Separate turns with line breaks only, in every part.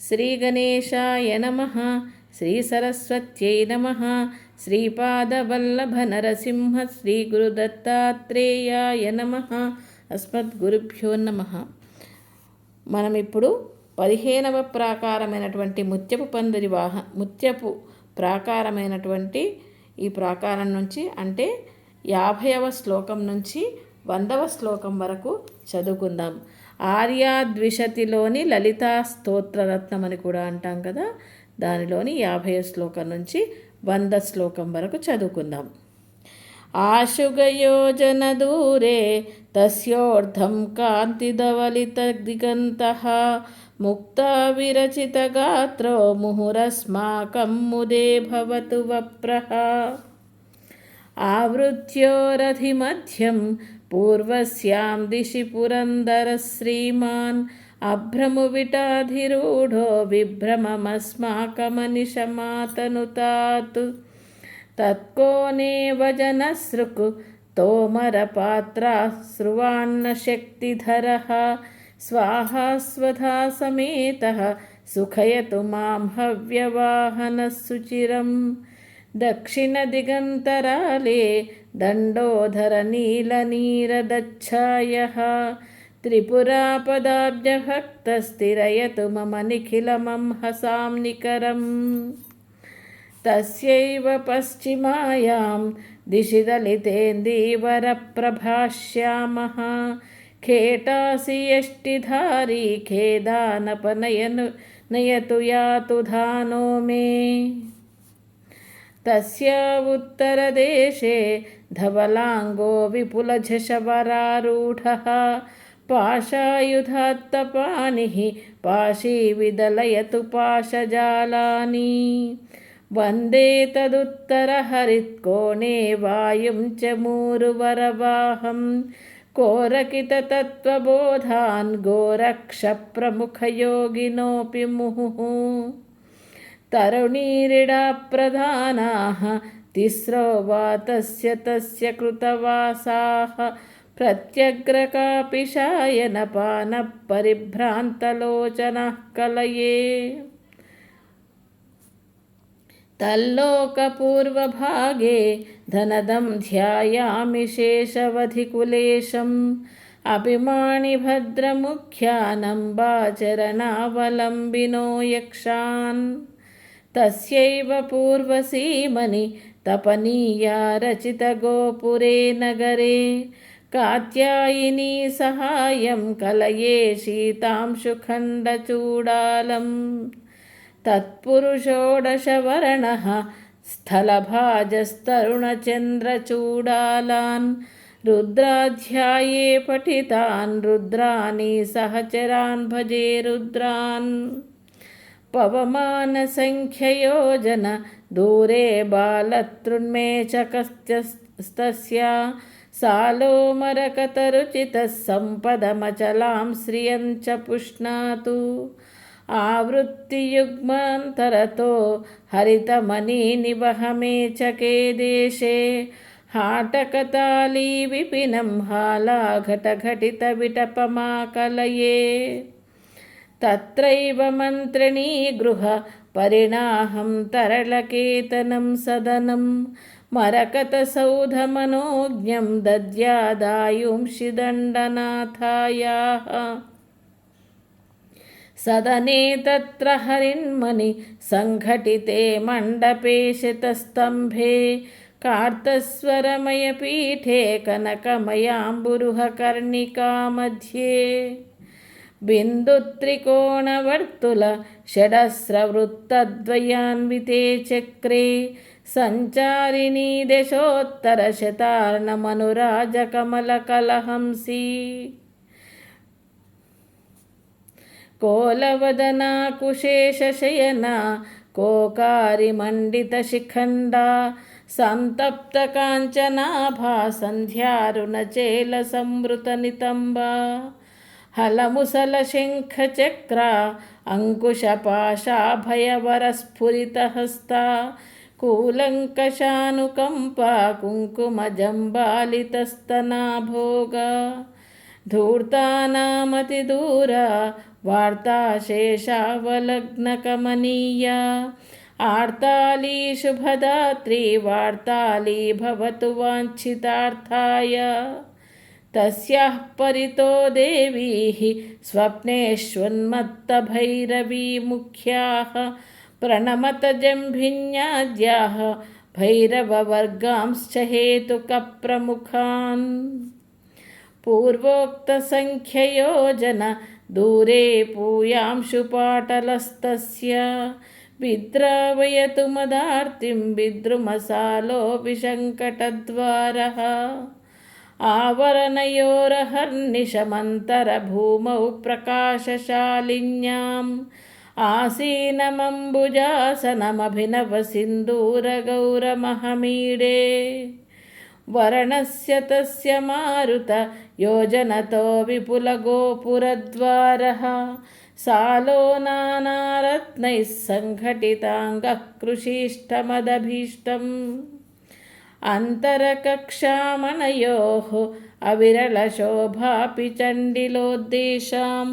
శ్రీగణేశాయ నమ శ్రీసరస్వత్యై నమ శ్రీపాదవల్లభనరసింహ శ్రీగురుదత్తాత్రేయాయ నమ అస్మద్గురుభ్యో నమ. మనం ఇప్పుడు పదిహేనవ ప్రాకారమైనటువంటి ముత్యపు పందిరి వాహ ముత్యపు ప్రాకారమైనటువంటి ఈ ప్రాకారం నుంచి అంటే యాభైవ శ్లోకం నుంచి వందవ శ్లోకం వరకు చదువుకుందాం. ఆర్యాద్విషతిలోని లలితా స్తోత్రరత్నం అని కూడా అంటాం కదా. దానిలోని యాభై శ్లోకం నుంచి వంద శ్లోకం వరకు చదువుకుందాం. ఆశుగయోజన దూరే తస్యోర్ధం కాంతిదవలిత దిగంత ముక్త విరచిత గాత్రో ముహురస్మాకం ముదే భవతు వప్రః ఆవృత్యోరధిమధ్యం पूर्वस्यां दिशि पुरन्दरः श्रीमान् अभ्रमुविटाधिरूढो विभ्रममस्माकमनिशमातनुतात् तत्कोणे वजनसृक् तोमरपात्रास्रुवान्नशक्तिधरः स्वाहा स्वधा समेतः सुखयतु मां हव्यवाहनः सुचिरं दक्षिणदिगन्तराले दण्डोधरनीलनीरदच्छायः। त्रिपुरापदाब्जभक्तस्थिरयतु मम निखिलमं हसां निकरम् तस्यैव पश्चिमायां दिशि दलितेन्दीवरप्रभाष्यामः खेटासि यष्टिधारी खेदानपनयनु नयतु यातु धानो मे तस्य उत्तरदेशे धवलाङ्गो विपुलझषवरारूढः पाशायुधात्तपाणिः पाशीविदलयतु पाशजालानि वन्दे तदुत्तरहरित्कोणे वायुं च मूरुवरवाहं कोरकिततत्त्वबोधान् गोरक्षप्रमुखयोगिनोऽपि मुहुः तरुणीरिडाप्रधानाः तिस्रो वा तस्य तस्य कृतवासाः प्रत्यग्रकापिशायनपानः परिभ्रान्तलोचनः कलये तल्लोकपूर्वभागे धनदं ध्यायामि शेषवधिकुलेशम् अभिमानिभद्रमुख्यानम्बाचरणावलम्बिनो यक्षान् तस्यैव पूर्वसीमनि तपनीया रचितगोपुरे नगरे कात्यायिनी सहायं कलये शीतांशुखण्डचूडालं तत्पुरुषोडशवर्णः स्थलभाजस्तरुणचन्द्रचूडालान् रुद्राध्याये पठितान् रुद्राणि सहचरान् भजे रुद्रान् पवमानसङ्ख्ययोजन दूरे बालतृन्मेचकस्तस्या सालोमरकतरुचितः सम्पदमचलां श्रियं च पुष्णातु आवृत्तियुग्मान्तरतो हरितमणिनिवहमेचके देशे हाटकताली विपिनं हालाघटघटितविटपमाकलये तत्रैव मन्त्रिणी गृह परिणाहं तरलकेतनं सदनं मरकतसौधमनोज्ञं दद्यादायुंषि दण्डनाथायाः सदने तत्र हरिन्मणि सङ्घटिते मण्डपे शतस्तम्भे कार्तस्वरमयपीठे कनकमयाम्बुरुहकर्णिका मध्ये बिन्दुत्रिकोणवर्तुल षडस्रवृत्तद्वयान्विते चक्रे सञ्चारिणी दशोत्तरशतार्णमनुराजकमलकलहंसी कोलवदना कुशेषशयना कोकारिमण्डितशिखण्डा सन्तप्तकाञ्चनाभा सन्ध्यारुणचेलसंवृतनितम्बा हलमुसलशङ्खचक्रा अङ्कुशपाशाभयवरस्फुरितहस्ता कूलङ्कषानुकम्पा कुङ्कुमजम्बालितस्तनाभोगा धूर्तानामतिदूरा वार्ताशेषावलग्नकमनीया आर्ताली शुभदात्री वार्ताली भवतु वाञ्छितार्थाय तस्याः परितो देवीः स्वप्नेष्वन्मत्तभैरवीमुख्याः प्रणमतजम्भिन्याद्याः भैरववर्गांश्च हेतुकप्रमुखान्। पूर्वोक्तसङ्ख्ययोजन दूरे पूयांशुपाटलस्तस्य विद्रावयतु मदार्तिं विद्रुमसालो विशङ्कटद्वारः आवरणयोरहर्निशमन्तरभूमौ प्रकाशशालिन्याम् आसीनमम्बुजासनमभिनवसिन्दूरगौरमहमीडे वर्णस्य तस्य मारुत योजनतो विपुलगोपुरद्वारः सालो नानारत्नैः सङ्घटिताङ्गः कृषीष्टमदभीष्टम् अन्तरकक्षामणयोः अविरलशोभापि चण्डिलोद्देशां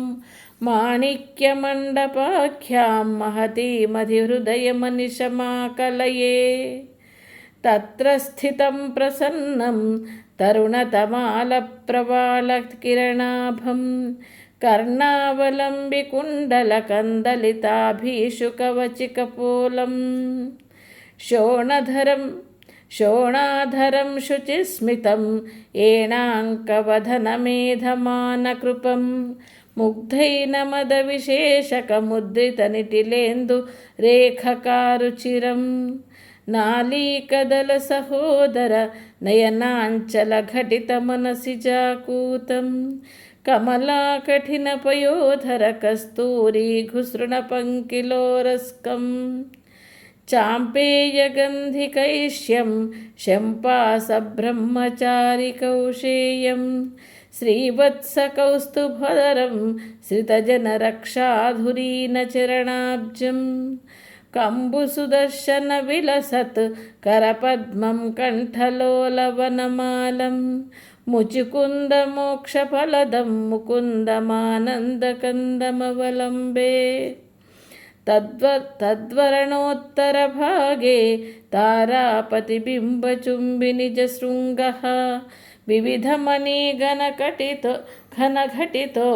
माणिक्यमण्डपाख्यां महतीमधिहृदयमनिशमाकलये तत्र स्थितं प्रसन्नं तरुणतमालप्रवालकिरणाभं कर्णावलम्बिकुण्डलकन्दलिताभीषुकवचिकपोलं शोणधरं शोणाधरं शुचिस्मितं एणाङ्कवधनमेधमानकृपं मुग्धैनमदविशेषकमुद्रितनिटिलेन्दु रेखकारुचिरम् नालीकदलसहोदर नयनाञ्चलघटितमनसि जाकूतं कमलाकठिनपयोधर कस्तूरीघुसृणपङ्किलोरस्कम् चाम्पेयगन्धिकैश्यं शम्पासब्रह्मचारिकौशेयं श्रीवत्सकौस्तुभधरं श्रितजनरक्षाधुरीनचरणाब्जम् कम्बुसुदर्शनविलसत् करपद्मं कण्ठलोलवनमालं मुचुकुन्दमोक्षफलदं मुकुन्दमानन्दकन्दमवलम्बे तद्व तद्वर्णोत्तरभागे तारापतिबिम्बचुम्बिनिजशृङ्गः विविधमणिगणकटितो घनघटितो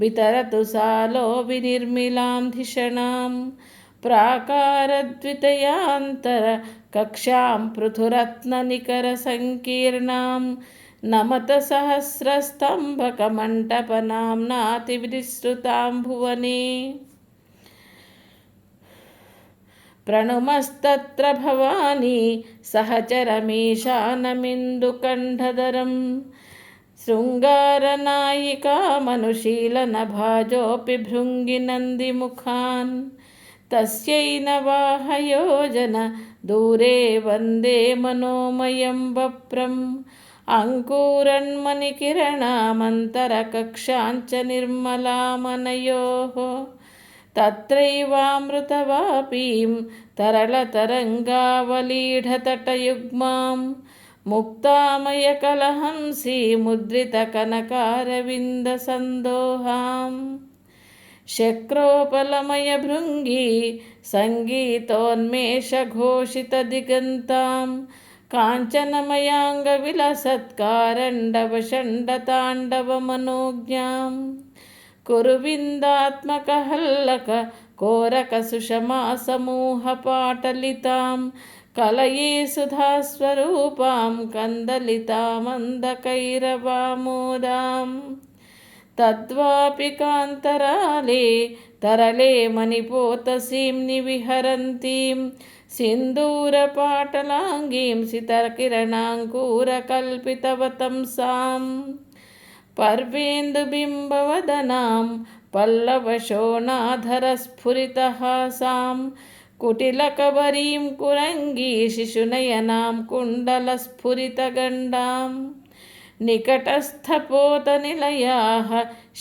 वितरतु सालो विनिर्मिलां धिषणाम् प्राकारद्वितयान्तरकक्षां पृथुरत्ननिकरसङ्कीर्णां नमतसहस्रस्तम्भकमण्डपनाम्नातिविसृतां भुवने ప్రణుమస్తత్ర భవానీ సహచరమీశానమిందుకంఠధరం శృంగారనాయికా మనుశీలనభాజోపి భృంగినందిముఖాన్ తస్యైన వాహయోజన దూరే వందే మనోమయం వప్రం అంకూరన్మణికిరణామంతరకక్షాంచ నిర్మలామనయోః तत्रैवामृतवापीं तरलतरङ्गावलीढतटयुग्मां मुक्तामयकलहंसीमुद्रितकनकारविन्दसन्दोहाम् शक्रोपलमयभृङ्गी सङ्गीतोन्मेषघोषितदिगन्तां काञ्चनमयाङ्गविलसत्कारण्डवषण्डताण्डवमनोज्ञां कुरुविन्दात्मकहल्लक कोरकसुषमासमूहपाटलितां कलये सुधास्वरूपां कन्दलितामन्दकैरवामोदाम् तद्वापि कान्तराले तरले मणिपोतसीं निविहरन्तीं सिन्दूरपाटलाङ्गीं सितकिरणाङ्कुरकल्पितवतंसां पर्वेन्दुबिम्बवदनां पल्लवशोणाधरस्फुरितहासां कुटिलकबरीं कुरङ्गी शिशुनयनां कुण्डलस्फुरितगण्डाम् निकटस्थपोतनिलयाः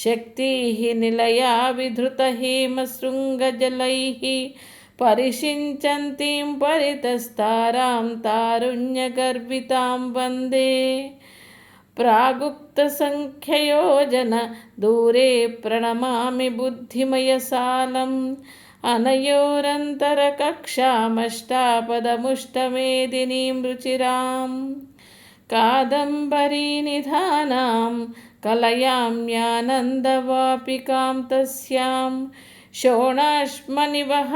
शक्तिः निलया विधृतहेमशृङ्गजलैः परिषिञ्चन्तीं परितस्तारां तारुण्यगर्वितां वन्दे प्रागुक्तसङ्ख्ययोजन दूरे प्रणमामि बुद्धिमयसालम् अनयोरन्तरकक्षामष्टापदमुष्टमेदिनीं रुचिराम् कादम्बरीनिधानां कलयाम्यानन्दवापिकां तस्यां शोणाश्मनिवह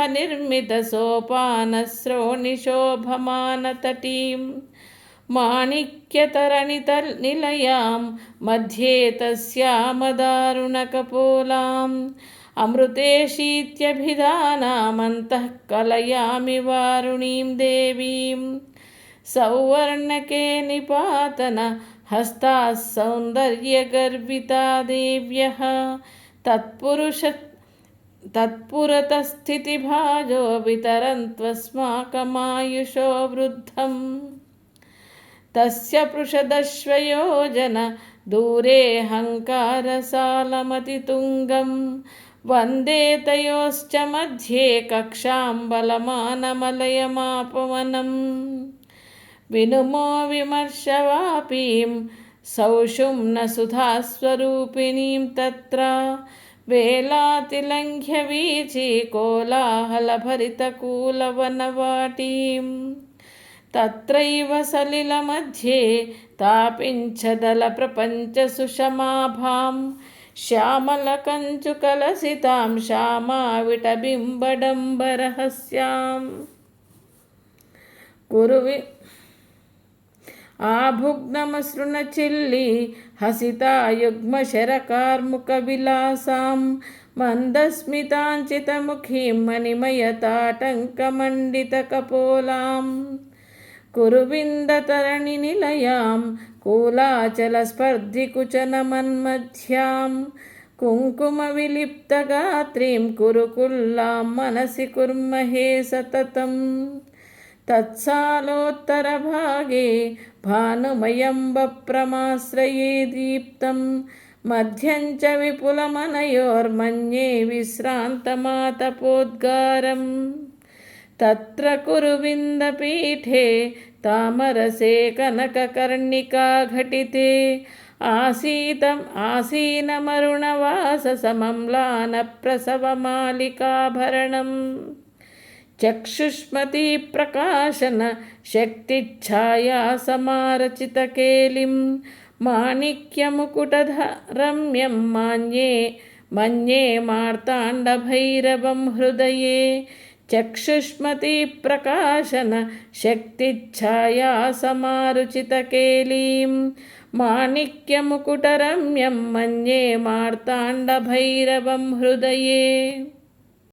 निर्मितसोपानश्रोणिशोभमानतटीं माणिक्यतरणितनिलयां मध्ये तस्यामदारुणकपोलाम् अमृतेशीत्यभिधानामन्तः कलयामि वारुणीं देवीं सौवर्णके निपातन हस्ताः सौन्दर्यगर्विता देव्यः तत्पुरुष तत्पुरतस्थितिभाजो वितरन्त्वस्माकमायुषो वृद्धम् తస్య పృషదశ్వయోజన దూరే హంకారసాలమతితుంగం వందే తయోశ్చ మధ్యే కక్షాం బలమానమలయమాపవనం వినుమో విమర్శవాపీం సౌషుం న సుధాస్వరూపిణీం తత్ర వేలాతిలంఘ్య వీచీ కోలాహలభరితకూలవనవాటీం తత్రైవ సలిల మధ్యే తాపించదల ప్రపంచ సుషమాభాం. శ్యామలకంచుకలసితాం శ్యామావిటబింబడంబరహస్యాం కురువి ఆభుగ్నమసృణచిల్లి హసితాయుగ్మశరకార్ముకవిలాసాం. మందస్మితాంచితముఖీం మణిమయతాటంకమండితకపోలాం. कुरुविन्दतरणिनिलयां कूलाचलस्पर्धिकुचनमन्मध्यां कुङ्कुमविलिप्तगात्रीं कुरुकुल्लां मनसि कुर्महे सततम् तत्सालोत्तरभागे भानुमयं वप्रमाश्रये दीप्तं मध्यं च विपुलमनयोर्मन्ये विश्रान्तमातपोद्गारम् तत्र कुरुविन्दपीठे तामरसे कनककर्णिका घटिते आसीतम् आसीनमरुणवाससमम्लानप्रसवमालिकाभरणम् चक्षुष्मतीप्रकाशन शक्तिच्छाया समारचितकेलिं माणिक्यमुकुटधरम्यं मान्ये मन्ये मार्ताण्डभैरवं हृदये चक्षुष्मतीप्रकाशन शक्तिच्छाया समारुचितकेलीं माणिक्यमुकुटरम्यं मन्ये मार्ताण्डभैरवं हृदये